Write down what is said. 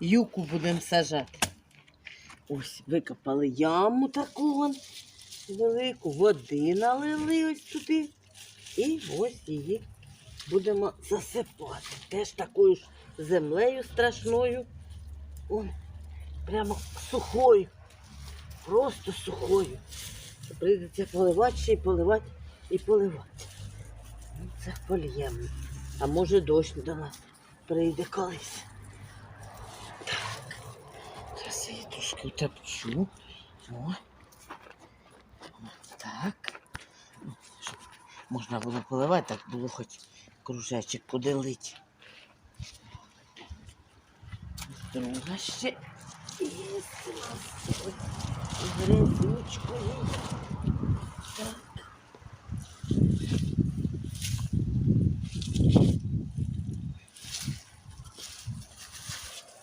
юку будемо сажати. Ось викопали яму таку вон велику, води налили ось туди. І ось її будемо засипати. Теж такою ж землею страшною. Он, прямо сухою. Просто сухою. Прийдеться поливати ще й поливати і поливати. Ну, Це польємо. А може дощ до нас прийде колись. Так. Зараз я її трошки топчу. О. Так. Ну, щоб можна було поливати, так було хоч кружечок куди лить. Друга ще. І. Так.